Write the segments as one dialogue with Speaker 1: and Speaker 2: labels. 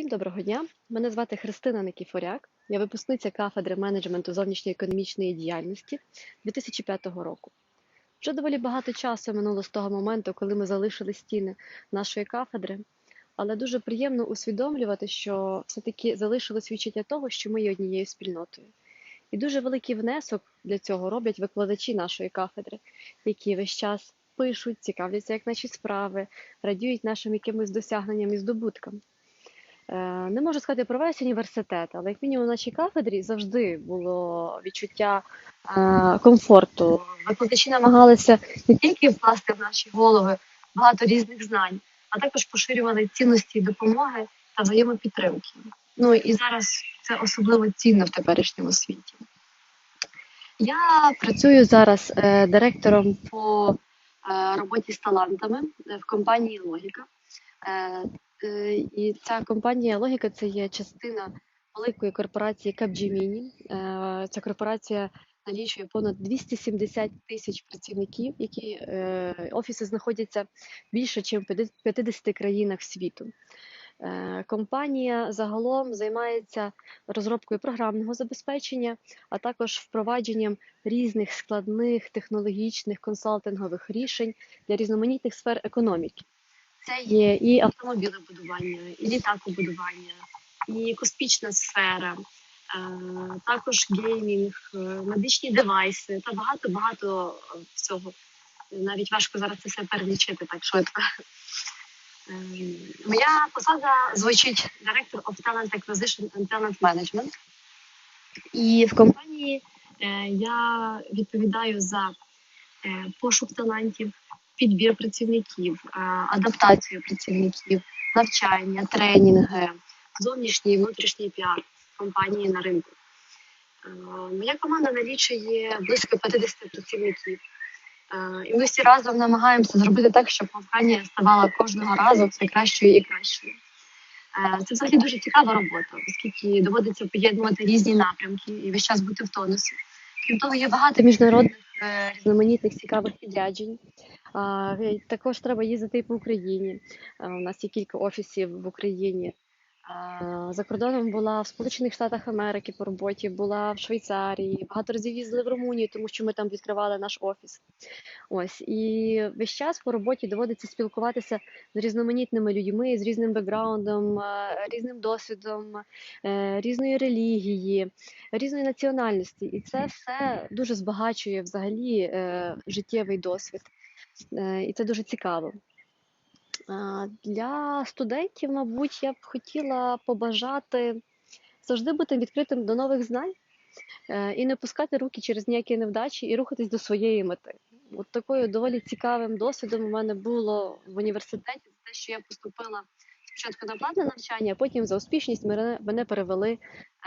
Speaker 1: Всім доброго дня. Мене звати Христина Никіфоряк. Я випускниця кафедри менеджменту зовнішньоекономічної діяльності 2005 року. Вже доволі багато часу минуло з того моменту, коли ми залишили стіни нашої кафедри, але дуже приємно усвідомлювати, що все-таки залишилось відчуття того, що ми є однією спільнотою. І дуже великий внесок для цього роблять викладачі нашої кафедри, які весь час пишуть, цікавляться, як наші справи, радіють нашим якимось досягненням і здобуткам. Е, Не можу сказати про весь університет, але як мінімум на нашій кафедрі завжди було відчуття е, комфорту. Викладачі намагалися не тільки вкласти в наші голови багато різних знань, а також поширювали цінності допомоги та взаємопідтримки. Ну і зараз це особливо цінно в теперішньому світі. Я працюю зараз е, директором по роботі з талантами в компанії Логіка. Е, І ця компанія Логіка це є частина великої корпорації Capgemini. Е, Ця корпорація налічує понад 270 тисяч працівників, які е, офіси знаходяться більше, ніж в 50 країнах світу. Компанія загалом займається розробкою програмного забезпечення, а також впровадженням різних складних технологічних консалтингових рішень для різноманітних сфер економіки. Це є і автомобілебудування, і літакобудування, і космічна сфера, е, також геймінг, е, медичні девайси та багато багато всього. Навіть важко зараз це все перелічити так швидко. Е, Моя посада звучить Director of Talent Acquisition and Talent Management. І в компанії е, я відповідаю за е, пошук талантів, підбір працівників, е, адаптацію працівників, навчання, тренінги, зовнішній і внутрішній піар компанії на ринку. Е, Моя команда налічує близько 50 працівників. Е, І ми всі разом намагаємося зробити так, щоб компанія ставала кожного разу все кращою і кращою. Це взагалі дуже цікава робота, оскільки доводиться поєднувати різні напрямки і весь час бути в тонусі. Крім того, є багато міжнародних різноманітних цікавих підряджень. Також треба їздити по Україні. У нас є кілька офісів в Україні. За кордоном була в Сполучених Штатах Америки по роботі, була в Швейцарії, багато разів їздили в Румунію, тому що ми там відкривали наш офіс. Ось і весь час по роботі доводиться спілкуватися з різноманітними людьми, з різним бекграундом, різним досвідом, е, різної релігії, різної національності. І це все дуже збагачує взагалі е, життєвий досвід. Е, І це дуже цікаво. Для студентів, мабуть, я б хотіла побажати завжди бути відкритим до нових знань е, і не пускати руки через ніякі невдачі і рухатись до своєї мети. От такою доволі цікавим досвідом у мене було в університеті те, що я поступила спочатку на платне навчання, а потім за успішність мене, перевели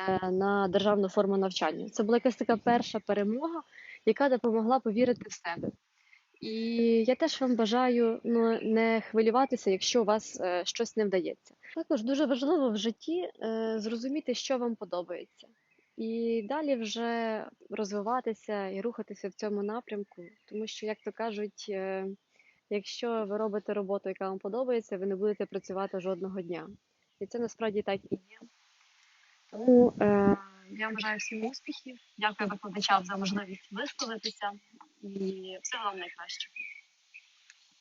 Speaker 1: е, на державну форму навчання. Це була якась така перша перемога, яка допомогла повірити в себе. І я теж вам бажаю ну, не хвилюватися, якщо у вас е, щось не вдається. Також дуже важливо в житті е, зрозуміти, що вам подобається, і далі вже розвиватися і рухатися в цьому напрямку, тому що, як то кажуть, е, якщо ви робите роботу, яка вам подобається, ви не будете працювати жодного дня. І це насправді так і є. Тому е, я вам бажаю всім успіхів. Дякую викладачам за можливість висловитися і всього вам найкращого.